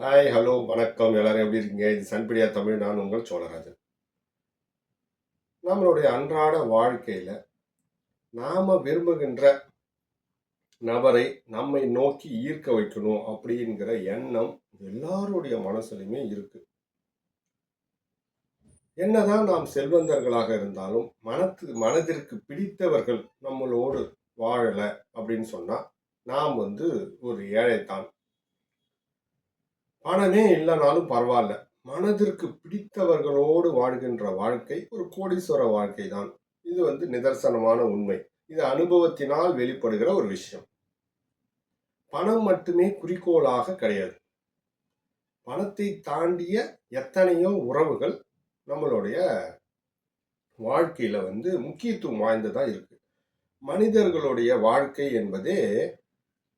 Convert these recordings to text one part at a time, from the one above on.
Hi hello வணக்கம். எல்லாரும் எப்படி இருக்கீங்க? இது சன்பிடியா தமிழ். நான் உங்கள் சோழராஜன். நம்மளுடைய அன்றாட வாழ்க்கையில் நாம் விரும்புகின்ற நபரை நம்மை நோக்கி ஈர்க்க வைக்கணும் அப்படிங்கிற எண்ணம் எல்லாருடைய மனசுலையுமே இருக்கு. என்னதான் நாம் செல்வந்தர்களாக இருந்தாலும் மனத்து மனதிற்கு பிடித்தவர்கள் நம்மளோடு வாழலை அப்படின்னு சொன்னால் நாம் வந்து ஒரு ஏழைத்தான் பணமே இல்லைனாலும் பரவாயில்ல. மனதிற்கு பிடித்தவர்களோடு வாழ்கின்ற வாழ்க்கை ஒரு கோடீஸ்வர வாழ்க்கை தான் இது வந்து நிதர்சனமான உண்மை. இது அனுபவத்தினால் வெளிப்படுகிற ஒரு விஷயம். பணம் மட்டுமே குறிக்கோளாக கிடையாது. பணத்தை தாண்டிய எத்தனையோ உறவுகள் நம்மளுடைய வாழ்க்கையில வந்து முக்கியத்துவம் வாய்ந்ததாக இருக்கு. மனிதர்களுடைய வாழ்க்கை என்பதே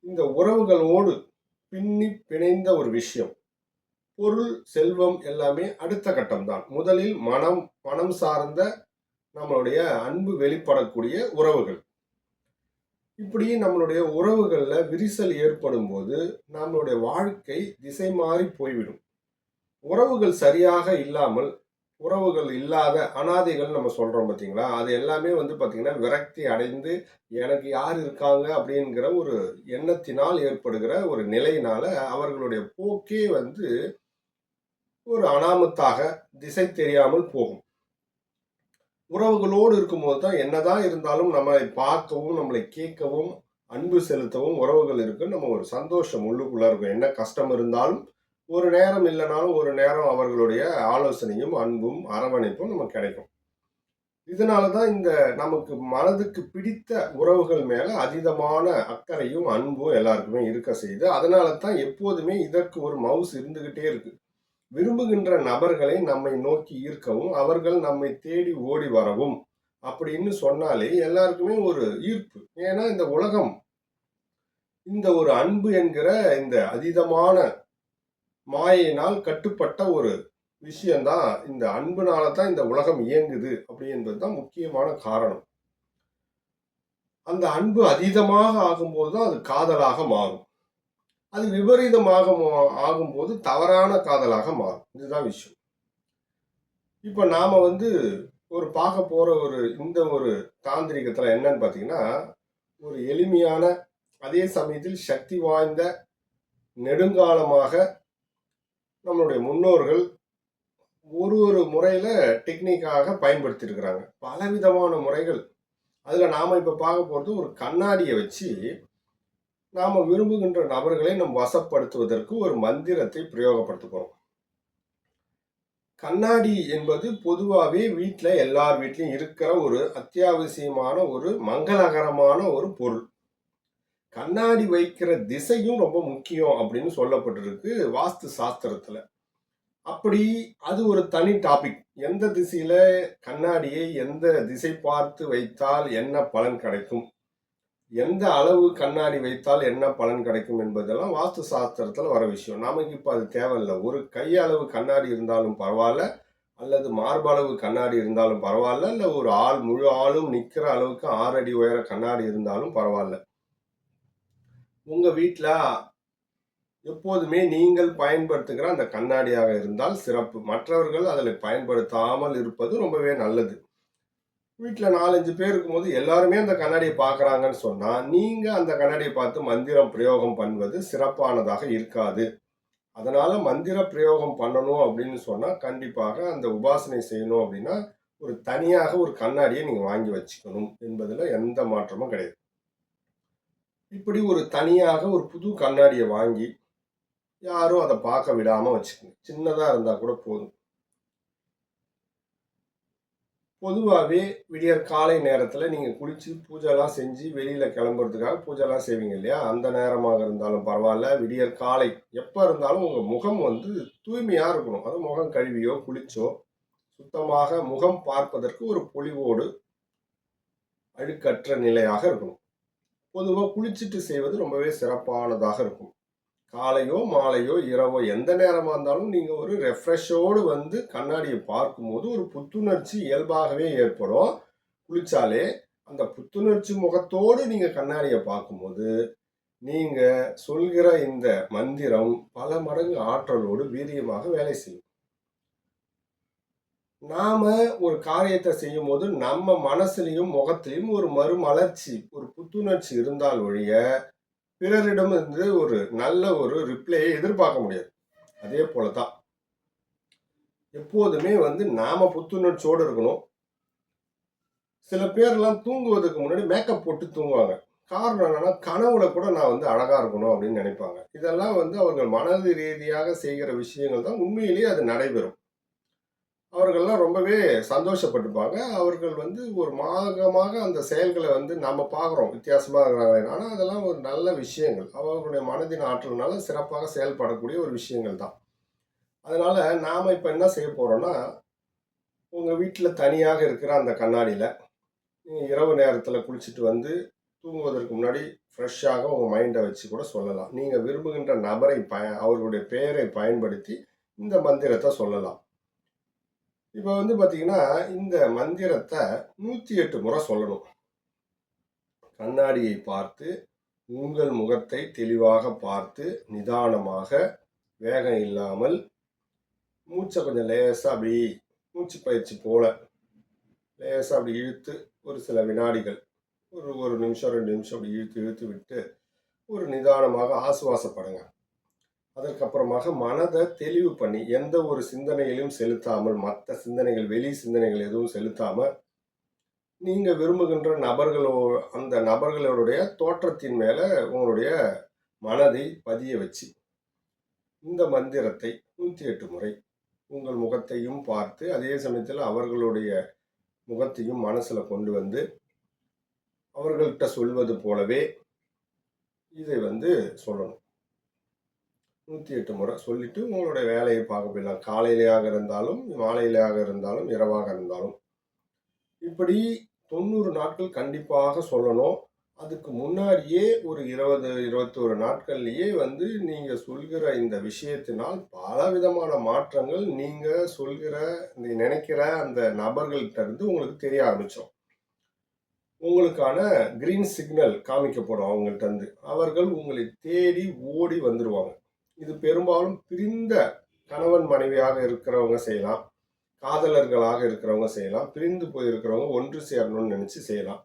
இந்த உறவுகளோடு பின்னி பிணைந்த ஒரு விஷயம். பொருள் செல்வம் எல்லாமே அடுத்த கட்டம் தான் முதலில் மனம் மனம் சார்ந்த நம்மளுடைய அன்பு வெளிப்படக்கூடிய உறவுகள். இப்படி நம்மளுடைய உறவுகளில் விரிசல் ஏற்படும் போது நம்மளுடைய வாழ்க்கை திசை மாறி போய்விடும். உறவுகள் சரியாக இல்லாமல் உறவுகள் இல்லாத அனாதைகள் நம்ம சொல்கிறோம் பார்த்தீங்களா அது எல்லாமே வந்து பார்த்திங்கன்னா விரக்தி அடைந்து எனக்கு யார் இருக்காங்க அப்படிங்கிற ஒரு எண்ணத்தினால் ஏற்படுகிற ஒரு நிலையினால் அவர்களுடைய போக்கே வந்து ஒரு அனாமத்தாக திசை தெரியாமல் போகும். உறவுகளோடு இருக்கும்போது தான் என்னதான் இருந்தாலும் நம்மளை பார்க்கவும் நம்மளை கேட்கவும் அன்பு செலுத்தவும் உறவுகள் இருக்குன்னு நம்ம ஒரு சந்தோஷம் உள்ளுக்குள்ளே இருக்கும். என்ன கஷ்டம் இருந்தாலும் ஒரு நேரம் இல்லைனாலும் ஒரு நேரம் அவர்களுடைய ஆலோசனையும் அன்பும் அரவணைப்பும் நமக்கு கிடைக்கும். இதனால தான் இந்த நமக்கு மனதுக்கு பிடித்த உறவுகள் மேலே அதீதமான அக்கறையும் அன்பும் எல்லாருக்குமே இருக்க செய்யுது. அதனால தான் எப்போதுமே இதற்கு ஒரு மவுஸ் இருந்துகிட்டே இருக்கு. விரும்புகின்ற நபர்களை நம்மை நோக்கி ஈர்க்கவும் அவர்கள் நம்மை தேடி ஓடி வரவும் அப்படின்னு சொன்னாலே எல்லாருக்குமே ஒரு ஈர்ப்பு. ஏன்னா இந்த உலகம் இந்த ஒரு அன்பு என்கிற இந்த அதீதமான மாயினால் கட்டுப்பட்ட ஒரு விஷயம்தான் இந்த அன்புனால தான் இந்த உலகம் இயங்குது அப்படி என்பது தான் முக்கியமான காரணம். அந்த அன்பு அதீதமாக ஆகும்போது தான் அது காதலாக மாறும். அது விபரீதமாக ஆகும்போது தவறான காதலாக மாறும். இதுதான் விஷயம். இப்போ நாம் வந்து ஒரு பார்க்க போகிற ஒரு இந்த ஒரு தாந்திரிகத்தில் என்னன்னு பார்த்தீங்கன்னா ஒரு எளிமையான அதே சமயத்தில் சக்தி வாய்ந்த நெடுங்காலமாக நம்மளுடைய முன்னோர்கள் ஒரு ஒரு முறையில் டெக்னிக்காக பயன்படுத்தியிருக்கிறாங்க. பலவிதமான முறைகள். அதில் நாம் இப்போ பார்க்க போகிறது ஒரு கண்ணாடியை வச்சு நாம் விரும்புகின்ற நபர்களை நம் வசப்படுத்துவதற்கு ஒரு மந்திரத்தை பிரயோகப்படுத்த போகிறோம் கண்ணாடி என்பது பொதுவாகவே வீட்டில் எல்லார் வீட்லையும் இருக்கிற ஒரு அத்தியாவசியமான ஒரு மங்களகரமான ஒரு பொருள். கண்ணாடி வைக்கிற திசையும் ரொம்ப முக்கியம் அப்படின்னு சொல்லப்பட்டிருக்கு வாஸ்து சாஸ்திரத்துல. அப்படி அது ஒரு தனி டாபிக் எந்த திசையில கண்ணாடியை எந்த திசை பார்த்து வைத்தால் என்ன பலன் கிடைக்கும்? எந்த அளவு கண்ணாடி வைத்தால் என்ன பலன் கிடைக்கும் என்பதெல்லாம் வாஸ்து சாஸ்திரத்துல வர விஷயம். நமக்கு இப்போ அது தேவையில்லை. ஒரு கை அளவு கண்ணாடி இருந்தாலும் பரவாயில்ல அல்லது மார்பளவு கண்ணாடி இருந்தாலும் பரவாயில்ல இல்லை ஒரு ஆள் முழு ஆளும் நிற்கிற அளவுக்கு ஆறு அடி உயர கண்ணாடி இருந்தாலும் பரவாயில்ல. உங்கள் வீட்டில் எப்போதுமே நீங்கள் பயன்படுத்துகிற அந்த கண்ணாடியாக இருந்தால் சிறப்பு. மற்றவர்கள் அதில் பயன்படுத்தாமல் இருப்பது ரொம்பவே நல்லது. வீட்டில் நாலஞ்சு பேர் இருக்கும்போது எல்லாருமே அந்த கண்ணாடியை பார்க்குறாங்கன்னு சொன்னால் நீங்கள் அந்த கண்ணாடியை பார்த்து மந்திரம் பிரயோகம் பண்ணுவது சிறப்பானதாக இருக்காது. அதனால் மந்திர பிரயோகம் பண்ணணும் அப்படின்னு சொன்னால் கண்டிப்பாக அந்த உபாசனை செய்யணும் அப்படின்னா ஒரு தனியாக ஒரு கண்ணாடியை நீங்கள் வாங்கி வச்சுக்கணும் என்பதில் எந்த மாற்றமும் கிடையாது. இப்படி ஒரு தனியாக ஒரு புது கண்ணாடியை வாங்கி யாரும் அதை பார்க்க விடாமல் வச்சுக்கணும். சின்னதாக இருந்தால் கூட போதும். பொதுவாகவே விடியற் காலை நேரத்தில் நீங்கள் குளித்து பூஜைலாம் செஞ்சு வெளியில் கிளம்புறதுக்காக பூஜைலாம் செய்வீங்க இல்லையா? அந்த நேரமாக இருந்தாலும் பரவாயில்ல. விடியற் காலை எப்போ இருந்தாலும் உங்கள் முகம் வந்து தூய்மையாக இருக்கணும். அது முகம் கழுவியோ குளிச்சோ சுத்தமாக முகம் பார்ப்பதற்கு ஒரு பொலிவோடு அழுக்கற்ற நிலையாக இருக்கணும். பொதுவாக குளிச்சுட்டு செய்வது ரொம்பவே சிறப்பானதாக இருக்கும். காலையோ மாலையோ இரவோ எந்த நேரமாக இருந்தாலும் நீங்கள் ஒரு ரெஃப்ரெஷோடு வந்து கண்ணாடியை பார்க்கும்போது ஒரு புத்துணர்ச்சி இயல்பாகவே ஏற்படும். குளித்தாலே அந்த புத்துணர்ச்சி முகத்தோடு நீங்கள் கண்ணாடியை பார்க்கும்போது நீங்கள் சொல்கிற இந்த மந்திரம் பல மடங்கு ஆற்றலோடு வீரியமாக வேலை செய்யும். நாம ஒரு காரியத்தை செய்யும் போது நம்ம மனசுலையும் முகத்திலையும் ஒரு மறுமலர்ச்சி ஒரு புத்துணர்ச்சி இருந்தால் ஒழிய பிறரிடம் இருந்து ஒரு நல்ல ஒரு ரிப்ளையை எதிர்பார்க்க முடியாது. அதே போலதான். எப்போதுமே வந்து நாம புத்துணர்ச்சியோடு இருக்கணும். சில பேர்லாம் தூங்குவதற்கு முன்னாடி மேக்கப் போட்டு தூங்குவாங்க. காரணம் என்னன்னா கனவுல கூட நான் வந்து அழகா இருக்கணும் அப்படின்னு நினைப்பாங்க. இதெல்லாம் வந்து அவர்கள் மனது ரீதியாக செய்கிற விஷயங்கள் தான் உண்மையிலேயே அது நடைபெறும். அவர்கள்லாம் ரொம்பவே சந்தோஷப்பட்டுப்பாங்க அவர்கள் வந்து ஒரு மாகமாக அந்த செயல்களை வந்து நம்ம பார்க்குறோம். வித்தியாசமாக இருக்கிறாங்க ஆனால் அதெல்லாம் ஒரு நல்ல விஷயங்கள். அவர்களுடைய மனதின் ஆற்றல்னால சிறப்பாக செயல்படக்கூடிய ஒரு விஷயங்கள் தான். அதனால் நாம் இப்போ என்ன செய்ய போகிறோன்னா உங்கள் வீட்டில் தனியாக இருக்கிற அந்த கண்ணாடியில் நீங்கள் இரவு நேரத்தில் குளிச்சுட்டு வந்து தூங்குவதற்கு முன்னாடி ஃப்ரெஷ்ஷாக உங்கள் மைண்டை வச்சு கூட சொல்லலாம். நீங்கள் விரும்புகின்ற நபரை பய அவர்களுடைய பெயரை பயன்படுத்தி இந்த மந்திரத்தை சொல்லலாம். இப்போ வந்து பார்த்தீங்கன்னா இந்த மந்திரத்தை நூற்றி எட்டு முறை சொல்லணும். கண்ணாடியை பார்த்து உங்கள் முகத்தை தெளிவாக பார்த்து நிதானமாக வேகம் இல்லாமல் மூச்சை கொஞ்சம் லேசாக அப்படி மூச்சு பயிற்சி போல லேசாக அப்படி இழுத்து ஒரு சில வினாடிகள் ஒரு ஒரு நிமிஷம் ரெண்டு நிமிஷம் அப்படி இழுத்து இழுத்து விட்டு ஒரு நிதானமாக ஆசுவாசப்படுங்க. அதற்கப்புறமாக மனதை தெளிவு பண்ணி எந்த ஒரு சிந்தனையிலும் செலுத்தாமல் மற்ற சிந்தனைகள் வெளி சிந்தனைகள் எதுவும் செலுத்தாமல் நீங்கள் விரும்புகின்ற நபர்களோ அந்த நபர்களுடைய தோற்றத்தின் மேலே உங்களுடைய மனதை பதிய வச்சு இந்த மந்திரத்தை நூற்றி எட்டு முறை உங்கள் முகத்தையும் பார்த்து அதே சமயத்தில் அவர்களுடைய முகத்தையும் மனசில் கொண்டு வந்து அவர்கள்ட்ட சொல்வது போலவே இதை வந்து சொல்லணும். நூற்றி எட்டு முறை சொல்லிட்டு உங்களுடைய வேலையை பார்க்க போயிடலாம். காலையிலேயாக இருந்தாலும் மாலையிலேயாக இருந்தாலும் இரவாக இருந்தாலும். இப்படி தொண்ணூறு நாட்கள் கண்டிப்பாக சொல்லணும். அதுக்கு முன்னாடியே ஒரு இருபது இருபத்தோரு நாட்கள்லேயே வந்து நீங்கள் சொல்கிற இந்த விஷயத்தினால் பல விதமான மாற்றங்கள் நீங்கள் சொல்கிற நினைக்கிற அந்த நபர்கள்ட்ட இருந்து உங்களுக்கு தெரிய ஆரம்பிச்சோம் உங்களுக்கான கிரீன் சிக்னல் காமிக்கப்படும் அவங்கள்ட்ட இருந்து. அவர்கள் உங்களை தேடி ஓடி வந்துடுவாங்க இது பெரும்பாலும் பிரிந்த கணவன் மனைவியாக இருக்கிறவங்க செய்யலாம். காதலர்களாக இருக்கிறவங்க செய்யலாம். பிரிந்து போயிருக்கிறவங்க ஒன்று சேரணும்னு நினச்சி செய்யலாம்.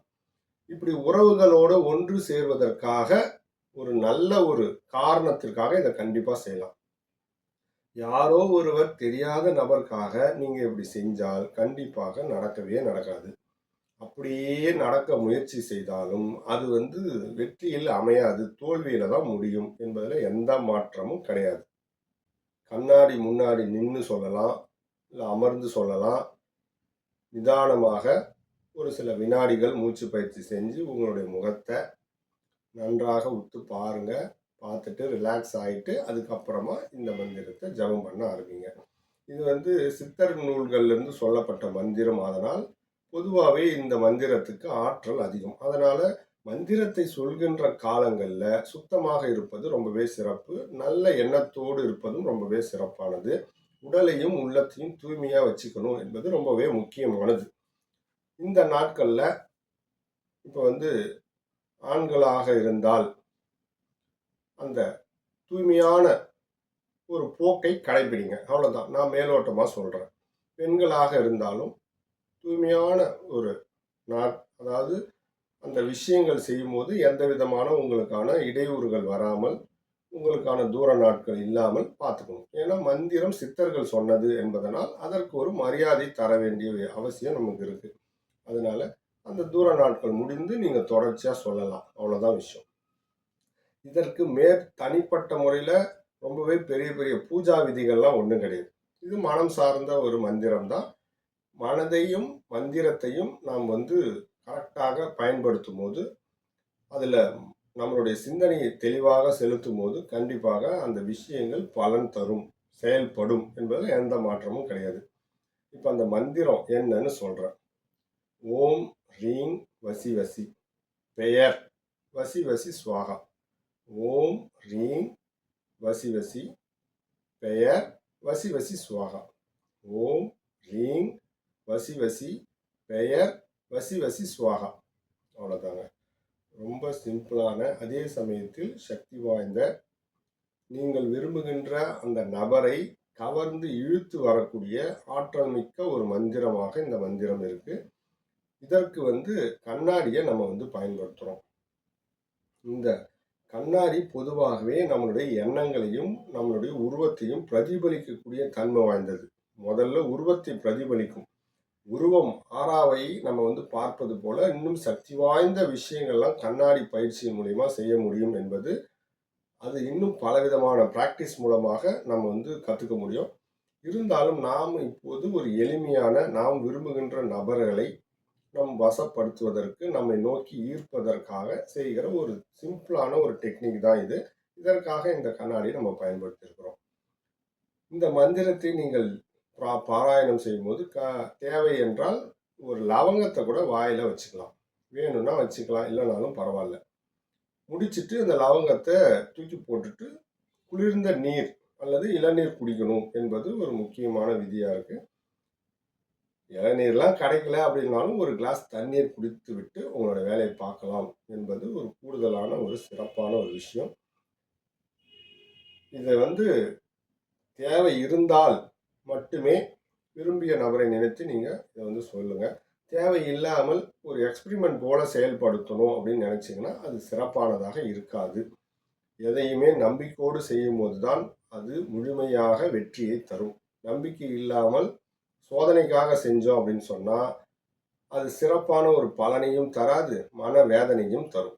இப்படி உறவுகளோடு ஒன்று சேர்வதற்காக ஒரு நல்ல ஒரு காரணத்திற்காக இதை கண்டிப்பாக செய்யலாம். யாரோ ஒருவர் தெரியாத நபருக்காக நீங்கள் இப்படி செஞ்சால் கண்டிப்பாக நடக்கவே நடக்காது. அப்படியே நடக்க முயற்சி செய்தாலும் அது வந்து வெற்றியில் அமையாது. தோல்வியில தான் முடியும் என்பதில் எந்த மாற்றமும் கிடையாது. கண்ணாடி முன்னாடி நின்று சொல்லலாம் இல்லை அமர்ந்து சொல்லலாம். நிதானமாக ஒரு சில வினாடிகள் மூச்சு பயிற்சி செஞ்சு உங்களுடைய முகத்தை நன்றாக உத்து பாருங்க. பார்த்துட்டு ரிலாக்ஸ் ஆகிட்டு அதுக்கப்புறமா இந்த மந்திரத்தை ஜபம் பண்ண ஆரம்பிங்க. இது வந்து சித்தர் நூல்கள்லேருந்து சொல்லப்பட்ட மந்திரம். அதனால் பொதுவாகவே இந்த மந்திரத்துக்கு ஆற்றல் அதிகம். அதனால் மந்திரத்தை சொல்கின்ற காலங்களில் சுத்தமாக இருப்பது ரொம்பவே சிறப்பு. நல்ல எண்ணத்தோடு இருப்பதும் ரொம்பவே சிறப்பானது. உடலையும் உள்ளத்தையும் தூய்மையாக வச்சுக்கணும் என்பது ரொம்பவே முக்கியமானது. இந்த நாட்களில் இப்போ வந்து ஆண்களாக இருந்தால் அந்த தூய்மையான ஒரு போக்கை கடைபிடிங்க அவ்வளோதான் நான் மேலோட்டமாக சொல்கிறேன் பெண்களாக இருந்தாலும் தூய்மையான ஒரு நாட் அதாவது அந்த விஷயங்கள் செய்யும்போது எந்த விதமான உங்களுக்கான இடையூறுகள் வராமல் உங்களுக்கான தூர நாட்கள் இல்லாமல் பார்த்துக்கணும். ஏன்னா மந்திரம் சித்தர்கள் சொன்னது என்பதனால் அதற்கு ஒரு மரியாதை தர வேண்டிய அவசியம் நமக்கு இருக்குது அதனால அந்த தூர நாட்கள் முடிந்து நீங்கள் தொடர்ச்சியாக சொல்லலாம். அவ்வளோதான் விஷயம். இதற்கு மேற் தனிப்பட்ட முறையில் ரொம்பவே பெரிய பெரிய பூஜா விதிகள்லாம் ஒன்றும் கிடையாது. இது மனம் சார்ந்த ஒரு மந்திரம் தான் மனதையும் மந்திரத்தையும் நாம் வந்து கரெக்டாக பயன்படுத்தும் போது அதில் நம்மளுடைய சிந்தனையை தெளிவாக செலுத்தும் போது கண்டிப்பாக அந்த விஷயங்கள் பலன் தரும் செயல்படும் என்பதில் எந்த மாற்றமும் கிடையாது. இப்போ அந்த மந்திரம் என்னன்னு சொல்கிறேன் ஓம் ரீங் வசி வசி பெயர் வசி வசி சுவாகா. ஓம் ரீங் வசி வசி பெயர் வசி வசி சுவாகா. ஓம் ரீங் வசி வசி பெயர் வசி வசி சுவாகா. அவ்வளோதாங்க ரொம்ப சிம்பிளான அதே சமயத்தில் சக்தி வாய்ந்த நீங்கள் விரும்புகின்ற அந்த நபரை கவர்ந்து இழுத்து வரக்கூடிய ஆற்றல் மிக்க ஒரு மந்திரமாக இந்த மந்திரம் இருக்கு. இதற்கு வந்து கண்ணாடியை நம்ம வந்து பயன்படுத்துகிறோம் இந்த கண்ணாடி பொதுவாகவே நம்மளுடைய எண்ணங்களையும் நம்மளுடைய உருவத்தையும் பிரதிபலிக்கக்கூடிய தன்மை வாய்ந்தது. முதல்ல உருவத்தை பிரதிபலிக்கும். உருவம் ஆறாவை நம்ம வந்து பார்ப்பது போல இன்னும் சக்தி வாய்ந்த விஷயங்கள்லாம் கண்ணாடி பயிற்சியின் மூலயமா செய்ய முடியும் என்பது அது இன்னும் பலவிதமான பிராக்டிஸ் மூலமாக நம்ம வந்து கற்றுக்க முடியும். இருந்தாலும் நாம் இப்போது ஒரு எளிமையான நாம் விரும்புகின்ற நபர்களை நம் வசப்படுத்துவதற்கு நம்மை நோக்கி ஈர்ப்பதற்காக செய்கிற ஒரு சிம்பிளான ஒரு டெக்னிக் தான் இது. இதற்காக இந்த கண்ணாடியை நம்ம பயன்படுத்தியிருக்கிறோம். இந்த மந்திரத்தை நீங்கள் பா- பாராயணம் செய்யும்போது க தேவை என்றால் ஒரு லவங்கத்தை கூட வாயில் வச்சுக்கலாம். வேணும்னா வச்சுக்கலாம் இல்லைனாலும் பரவாயில்ல. முடிச்சுட்டு அந்த லவங்கத்தை தூக்கி போட்டுட்டு குளிர்ந்த நீர் அல்லது இளநீர் குடிக்கணும் என்பது ஒரு முக்கியமான விதியாக இருக்குது இளநீர்லாம் கிடைக்கல அப்படின்னாலும் ஒரு கிளாஸ் தண்ணீர் குடித்து விட்டு உங்களோட வேலையை பார்க்கலாம் என்பது ஒரு கூடுதலான ஒரு சிறப்பான ஒரு விஷயம். இதை வந்து தேவை இருந்தால் மட்டுமே விரும்பிய நபரை நினைத்து நீங்கள் இதை வந்து சொல்லுங்கள் தேவை இல்லாமல் ஒரு எக்ஸ்பிரிமெண்ட் போல செயல்படுத்தணும் அப்படின்னு நினச்சிங்கன்னா அது சிறப்பானதாக இருக்காது. எதையுமே நம்பிக்கையோடு செய்யும் போது தான் அது முழுமையாக வெற்றியை தரும். நம்பிக்கை இல்லாமல் சோதனைக்காக செஞ்சோம் அப்படின்னு சொன்னால் அது சிறப்பான ஒரு பலனையும் தராது மன வேதனையும் தரும்.